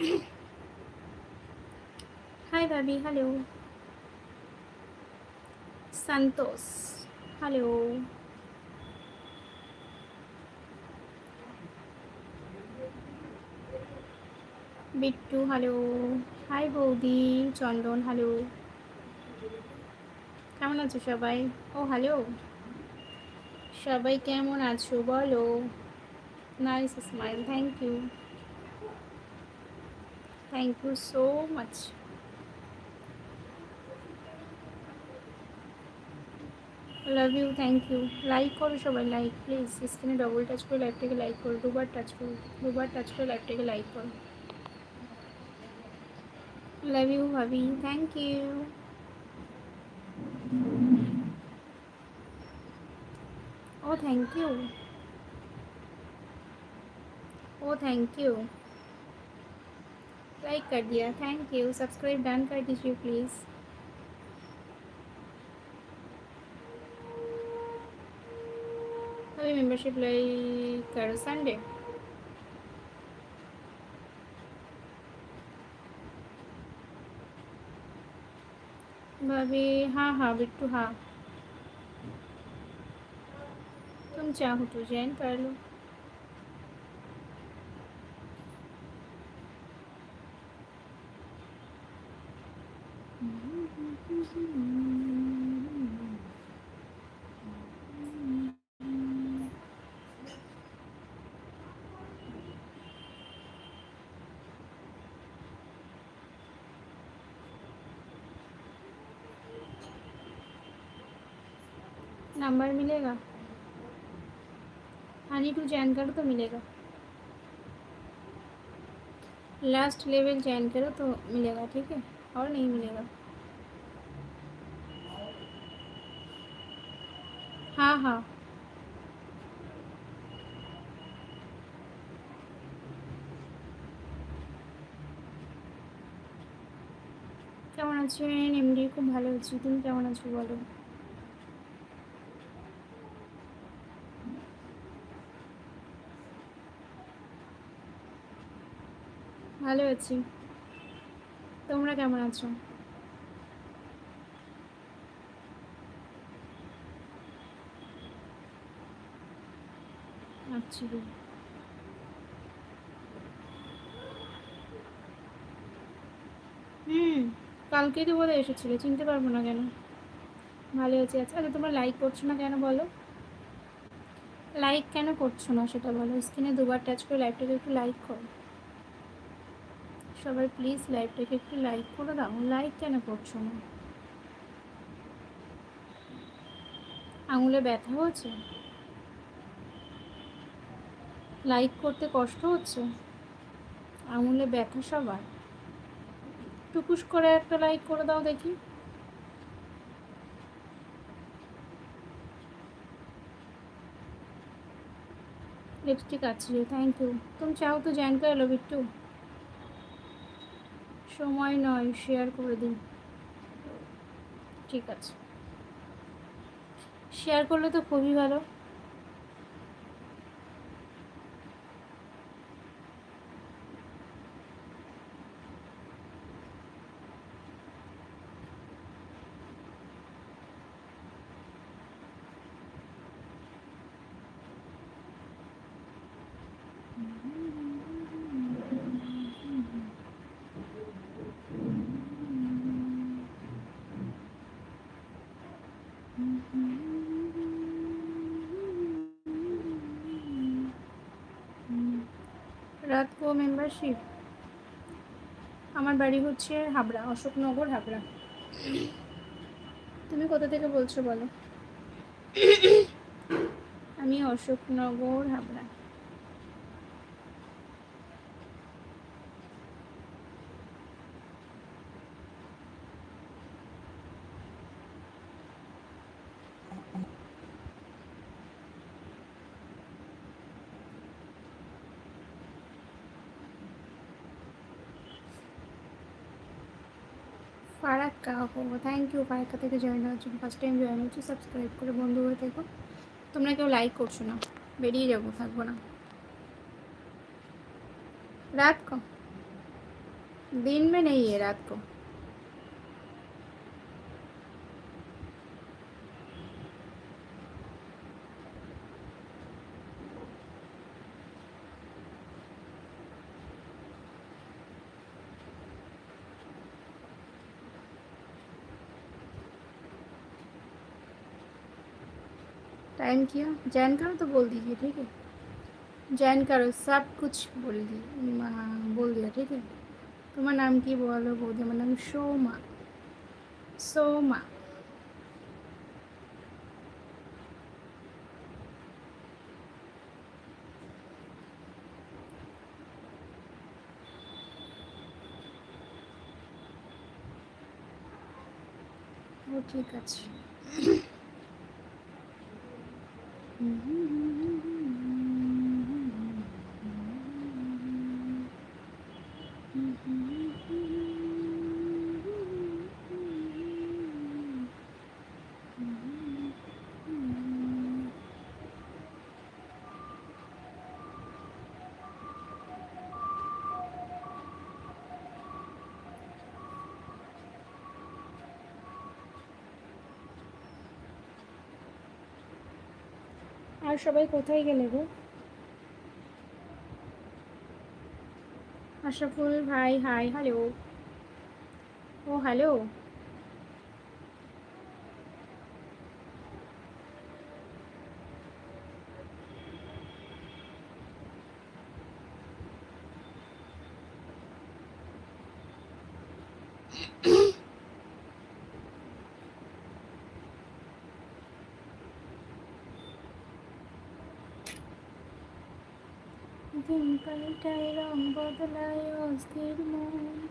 Hi, Babi. Hello. Santos. Hello. Bittu hello hi বৌদি Chandan hello কেমন আছো সবাই? ও হ্যালো সবাই কেমন আছো? বলো। Nice smile thank you thank you so much love you thank you like or shovel like please Just this can double touch for like. Take a like or do but touch for do but touch for like. Take a like for. love you Havi. thank you oh thank you oh thank you like कर दिया। Thank you subscribe done कर दीजिए please अभी membership करो Sunday भाभी हाँ हाँ बिट्टू हाँ। तुम चाहो तो ज्वाइन कर लो। नंबर मिलेगा। हनी टू ज्वाइन करो तो मिलेगा। लास्ट लेवल ज्वाइन करो तो मिलेगा, ठीक है? और नहीं मिलेगा। हाँ কেমন আছেন এমডি খুব ভালো আছি। তুমি কেমন আছো বলো? ভালো আছি। তোমরা কেমন আছো? আচ্ছা হুম, কালকেই তো বলে এসেছিলে, চিনতে পারব না কেন। ভালো আছি আচ্ছা আচ্ছা তোমরা লাইক করছ না কেন বলো? লাইক কেন করছ না সেটা বলো স্ক্রিনে দুবার টাচ করে লাইভটাকে একটু লাইক করো। সবাই প্লিজ লাইভটাকে একটু লাইক করে দাও লাইক কেন করছ না? আঙুলে ব্যথা হচ্ছে লাইক করতে কষ্ট হচ্ছে? আঙুলে ব্যথা সবার। টুকুস করে একটা লাইক করে দাও দেখি। লিপস্টিক আছে থ্যাংক ইউ তুমি চাও তো জয়েন করে এলো বিট্টু সময় নয় শেয়ার করে দিন। ঠিক আছে। শেয়ার করলে তো খুবই ভালো। রাত কো মেম্বারশিপ আমার বাড়ি হচ্ছে হাবড়া, অশোকনগর, হাবড়া। তুমি কোথা থেকে বলছো বলো? আমি অশোকনগর, হাবড়া। ফারাক্কা ও থ্যাংক ইউ ফারাক্কা থেকে জয়েন হওয়ার জন্য ফার্স্ট টাইম জয়েন হচ্ছে সাবস্ক্রাইব করে বন্ধু হয়ে থেকো তোমরা কেউ লাইক করছো না বেরিয়ে যাবো থাকবো না रात को दिन में नहीं है रात को टाइम किया जैन करो तो बोल दीजिए ठीक है জয়েন করো সব কুছ বল দি বল দিয়া ঠিক আছে তোমার নাম কি বলো বৌদি আমার নাম সোমা সোমা ও ঠিক আছে Mm-hmm. আর সবাই কোথায় গেলে গো? আশরাফুল ভাই হাই হ্যালো ও হ্যালো দিন পাল্টায় রং বদলায় অস্থির মন।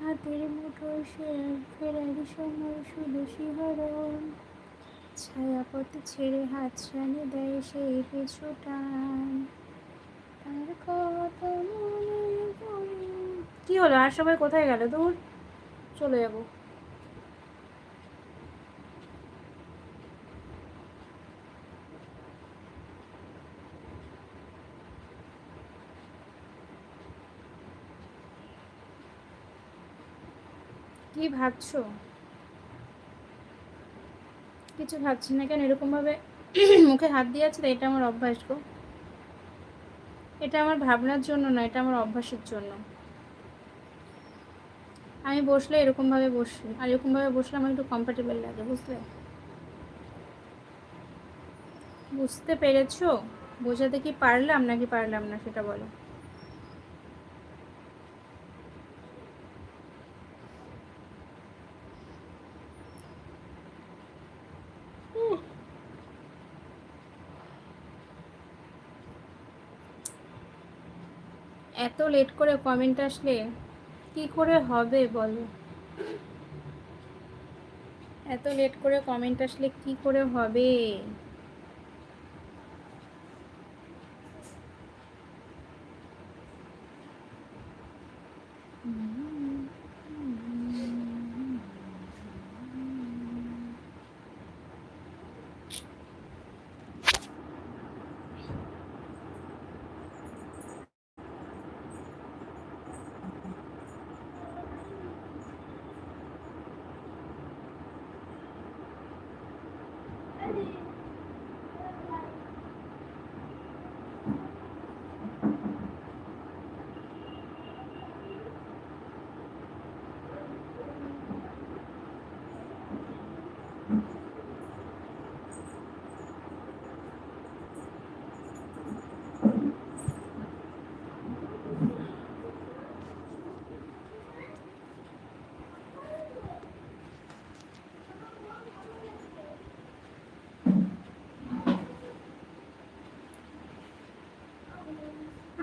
হাতের মুঠোয় ফেরার ফেরার সময় শুধু শিহরণ। ছায়াপথ ছেড়ে হাত ছানি দেয় সেই পিছু টান। তার পড়ে কি হলো? আর সবাই কোথায় গেল? দূর? চলে যাব। কি ভাবছ? কিছু ভাবছি না কেন? এরকমভাবে মুখে হাত দিয়ে আছে এটা আমার অভ্যাস গো। এটা আমার ভাবনার জন্য না, এটা আমার অভ্যাসের জন্য। আমি বসলে এরকমভাবে বসি, আর এরকমভাবে বসলে আমার একটু কমফর্টেবল লাগে, বুঝলে? বুঝতে পেরেছ? বোঝাতে কি পারলাম নাকি পারলাম না, সেটা বলো। এত লেট করে কমেন্ট আসলে কি করে হবে বলো? এত লেট করে কমেন্ট আসলে কি করে হবে?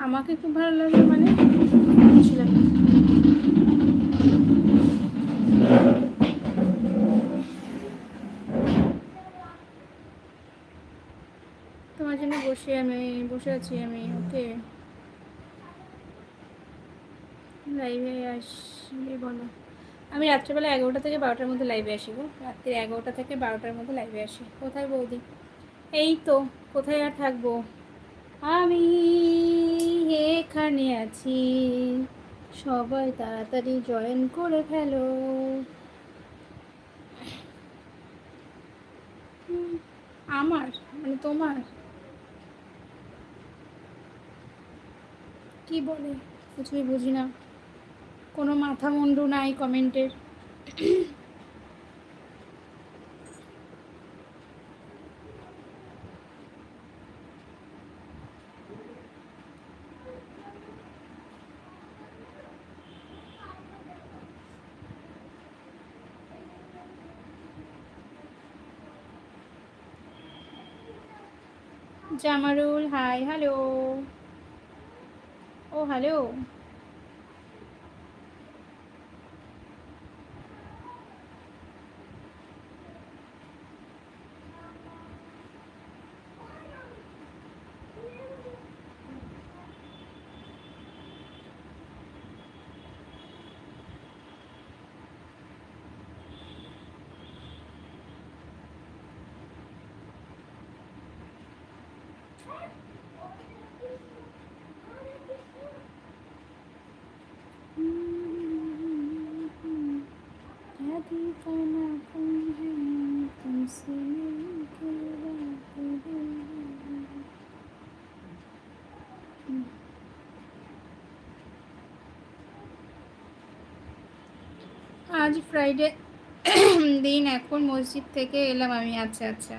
আমাকে খুব ভালো লাগে মানে। তোমার জন্য বসে আমি, বসে আছি আমি, ওকে। লাইভে আসবে বলো। আমি রাত্রেবেলা এগারোটা থেকে বারোটার মধ্যে লাইভে আসি গো। রাত্রি এগারোটা থেকে বারোটার মধ্যে লাইভে আসি। কোথায় বৌদি? এই তো, কোথায় আর থাকব? আমি এখানে আছি। সবাই তাড়াতাড়ি জয়েন করে ফেলো। আমার? মানে তোমার? কি বলে? কিছুই বুঝি না কোনো মাথা মুন্ডু নাই কমেন্টের Jamarul hi hello. Oh hello. Friday দিন এখন মসজিদ থেকে এলাম আমি আচ্ছা আচ্ছা।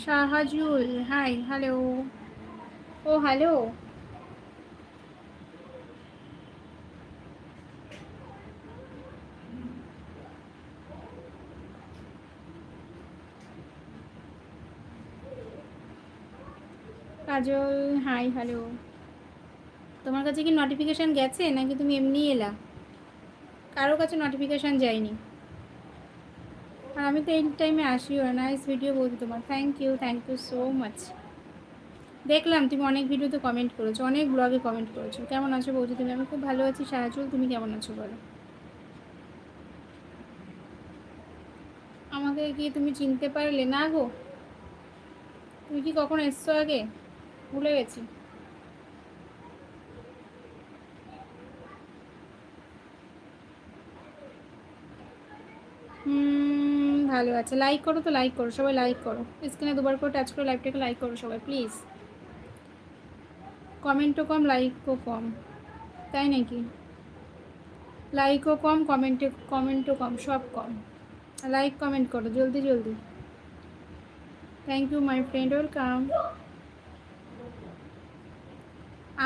Shahajul hi hello oh hello Kajal hi hello তোমার কাছে কি নোটিফিকেশান গেছে নাকি তুমি এমনি এলা? কারও কাছে নোটিফিকেশান যায়নি। আর আমি তো এই টাইমে আসিও নাইস ভিডিও বলছি তোমার। Thank you thank you so much দেখলাম তুমি অনেক ভিডিওতে কমেন্ট করেছ, অনেক ব্লগে কমেন্ট করেছ। কেমন আছো বলছি তুমি আমি খুব ভালো আছি, সাহায্য, তুমি কেমন আছো বলো? আমাকে কি তুমি চিনতে পারলে? না গো। তুমি কি কখন এসছো আগে? ভুলে গেছি। ভালো আছে। লাইক করো তো লাইক করো, সবাই লাইক করো। স্ক্রিনে দুবার করে টাচ করে লাইভটাকে লাইক করো সবাই প্লিজ কমেন্টও কম লাইকও কম। তাই নাকি? লাইকও কম কমেন্টে কমেন্টও কম, সব কম। লাইক কমেন্ট করো, জলদি জলদি। Thank you my friend welcome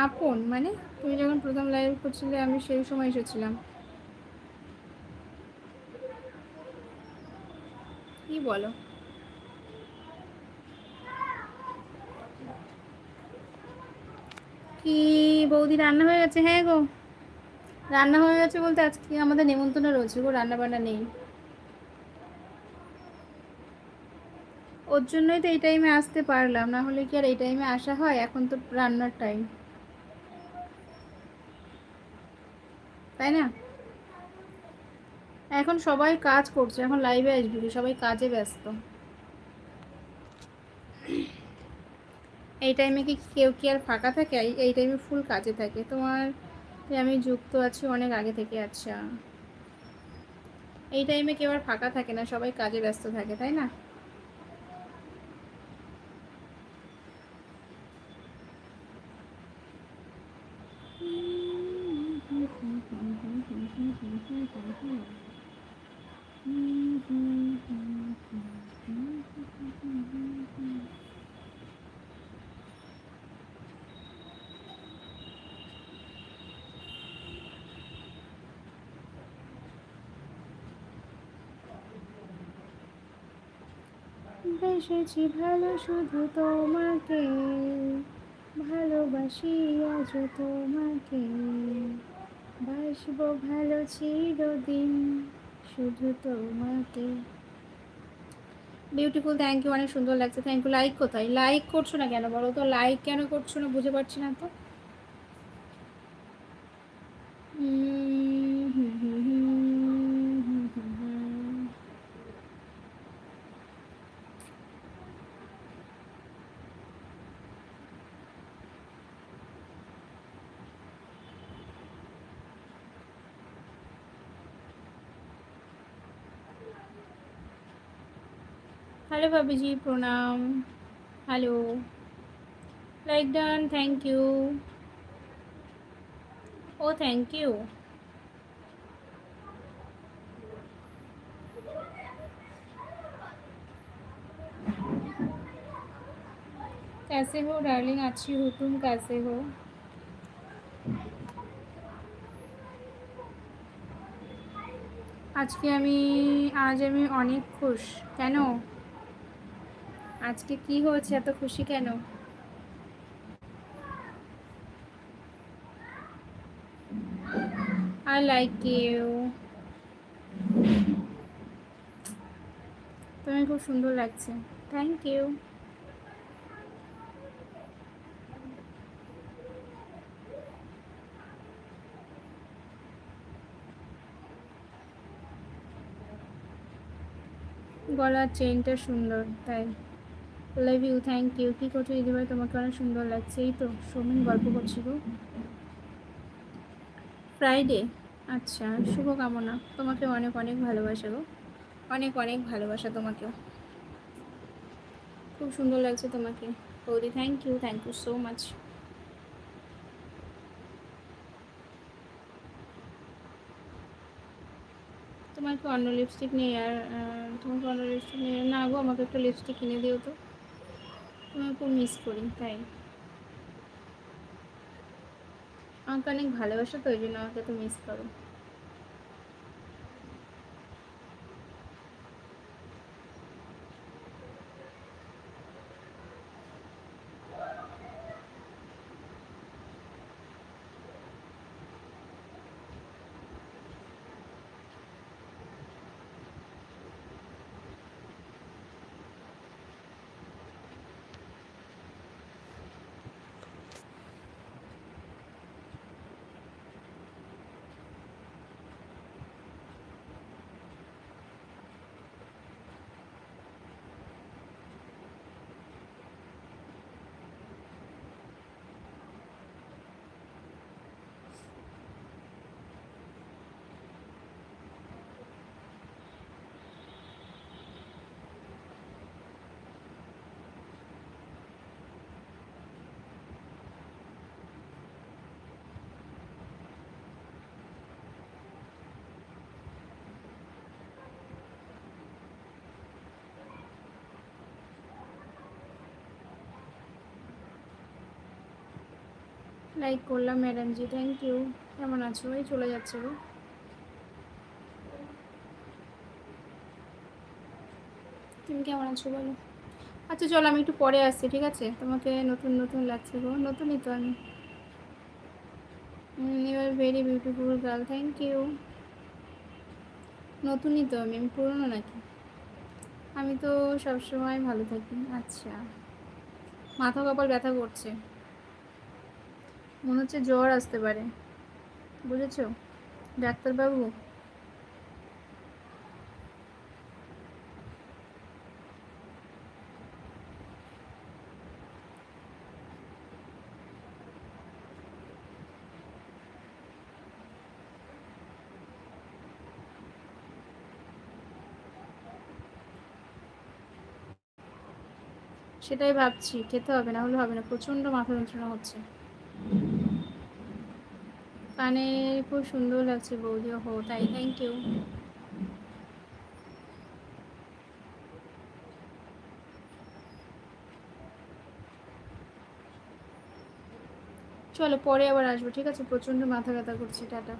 আপন মানে তুমি যখন প্রথম লাইভ করছিলে, আমি সেই সময় এসেছিলাম। কি বলো? কি, বৌদি রান্না হয়ে গেছে? হ্যাঁ গো। রান্না হয়ে গেছে বলতে আজকে আমাদের নেমন্তন্ন রয়েছে গো রান্না বান্না নেই। ওর জন্যই তো এই টাইমে আসতে পারলাম, না হলে কি আর এই টাইমে আসা হয়? এখন তো রান্নার টাইম তাই না? এখন সবাই কাজ করছে, এখন লাইভে আসবি, সবাই কাজে ব্যস্ত। এই টাইমে কি কেউ কি আর ফাঁকা থাকে? এই টাইমে ফুল কাজে থাকে। তোমার আমি যুক্ত আছি অনেক আগে থেকে আচ্ছা। এই টাইমে কেউ আর ফাঁকা থাকে না, সবাই কাজে ব্যস্ত থাকে, তাই না? বেসেছি ভালো শুধু তোমাকে। ভালোবাসি আজ তোমাকে। বাসবো ভালো চিরদিন শুধু তোমাকে। বিউটিফুল থ্যাংক ইউ অনেক সুন্দর লাগছে। থ্যাংক ইউ লাইক কোথায়? লাইক করছ না কেন বলো তো? লাইক কেন করছ না? বুঝে পারছি না তো হুম হুম হুম হুম হুম হুম হুম হ্যালো ভাবিজি প্রণাম hello like done thank you O thank you कैसे हो डार्लिंग अच्छी हो तुम कैसे हो আজকে আমি আজ আমি অনেক খুশ কেন আজকে কি হয়েছে? এত খুশি কেন? আই লাইক ইউ তুমি খুব সুন্দর লাগছে। থ্যাংক ইউ গলার চেনটা সুন্দর, তাই। লাভ ইউ থ্যাংক ইউ কী করছ? দিদিভাই তোমাকে অনেক সুন্দর লাগছে। এই তো, সৌমিন গল্প করছি গো। ফ্রাইডে আচ্ছা শুভকামনা। তোমাকে অনেক অনেক ভালোবাসা গো। অনেক অনেক ভালোবাসা তোমাকেও খুব সুন্দর লাগছে তোমাকে। বৌদি thank you thank you so much তোমার কি অন্য লিপস্টিক নেই? আর তোমাকে অন্য লিপস্টিক নেই? না গো, আমাকে একটা লিপস্টিক কিনে দিও তো। তোমাকে খুব মিস করি, তাই। আমাকে অনেক ভালোবাসো, তো ওই জন্য আমাকে তো মিস করো। লাইক করলাম ম্যাডাম জি থ্যাংক ইউ কেমন আছো? এই চলে যাচ্ছে গো তুমি কেমন আছো বলো? আচ্ছা চলো, আমি একটু পরে আসছি, ঠিক আছে? তোমাকে নতুন নতুন লাগছে গো। নতুনই তো আমি। You are very beautiful girl thank you নতুনই তো আমি আমি পুরনো নাকি? আমি তো সবসময় ভালো থাকি। আচ্ছা। মাথা কপাল ব্যথা করছে। মনে হচ্ছে জ্বর আসতে পারে। বুঝেছ? ডাক্তারবাবু? সেটাই ভাবছি, খেতে হবে, না হলে হবে না। প্রচণ্ড মাথা যন্ত্রণা হচ্ছে। কানে খুব সুন্দর লাগছে বৌদি হো, তাই থ্যাংক ইউ চলো পরে আবার আসব, ঠিক আছে? প্রচণ্ড মাথা ব্যথা করছে, টাটা।